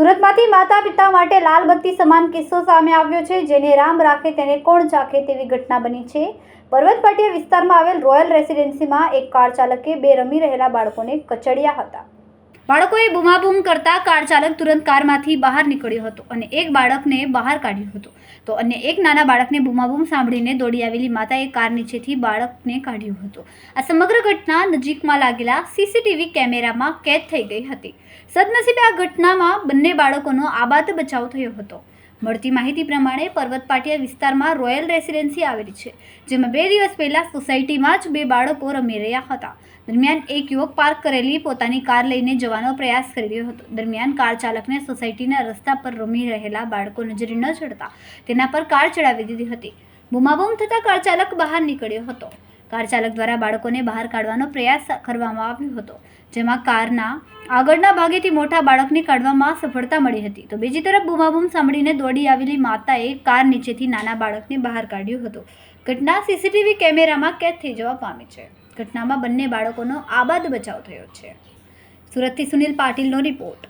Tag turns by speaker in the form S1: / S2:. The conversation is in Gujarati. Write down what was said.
S1: સુરતમાંથી માતા પિતા માટે લાલ બત્તી સમાન કિસ્સો સામે આવ્યો છે, જેને રામ રાખે તેને કોણ ચાખે તેવી ઘટના બની છે. પર્વત પાટિયા વિસ્તારમાં આવેલ રોયલ રેસિડેન્સીમાં એક કાર ચાલકે બે રમી રહેલા બાળકોને કચડ્યા હતા. બાળકોએ બૂમાબૂમ કરતા કાર ચાલક તુરંત કારમાંથી બહાર નીકળ્યો હતો અને એક બાળકને બહાર કાઢ્યો હતો. તો અન્ય એક નાના બાળકને બૂમાબૂમ સાંભળીને દોડી આવેલી માતાએ કાર નીચેથી બાળકને કાઢ્યો હતો. આ સમગ્ર ઘટના નજીકમાં લાગેલા સીસીટીવી કેમેરામાં કેદ થઈ ગઈ હતી. સદનસીબે આ ઘટનામાં બંને બાળકોનો આબાદ બચાવ થયો હતો. મળતી માહિતી પ્રમાણે પર્વત પાટિયા વિસ્તારમાં રોયલ રેસિડેન્સી આવેલી છે, જેમાં બે દિવસ પહેલા સોસાયટીમાં જ બે બાળકો રમી રહ્યા હતા. દરમિયાન એક યુવક પાર્ક કરેલી પોતાની કાર લઈને જવાનો પ્રયાસ કરી રહ્યો હતો. દરમિયાન કાર ચાલકને સોસાયટીના રસ્તા પર રમી રહેલા બાળકો નજરે ન ચડતા તેના પર કાર ચડાવી દીધી હતી. બૂમાબૂમ થતાં કાર ચાલક બહાર નીકળ્યો હતો. કાર ચાલક દ્વારા બાળકોને બહાર કાઢવાનો પ્રયાસ કરવામાં આવ્યો હતો, જેમાં કારના આગળના ભાગેથી મોટા બાળકને કાઢવામાં સફળતા મળી હતી. તો બીજી તરફ બૂમાબૂમ સાંભળીને દોડી આવેલી માતાએ કાર નીચેથી નાના બાળકને બહાર કાઢ્યો હતો. ઘટના સીસીટીવી કેમેરામાં કેદ થઈ જવા પામી છે. ઘટનામાં બંને બાળકોનો આબાદ બચાવ થયો છે. સુરતથી સુનિલ પાટીલનો રિપોર્ટ.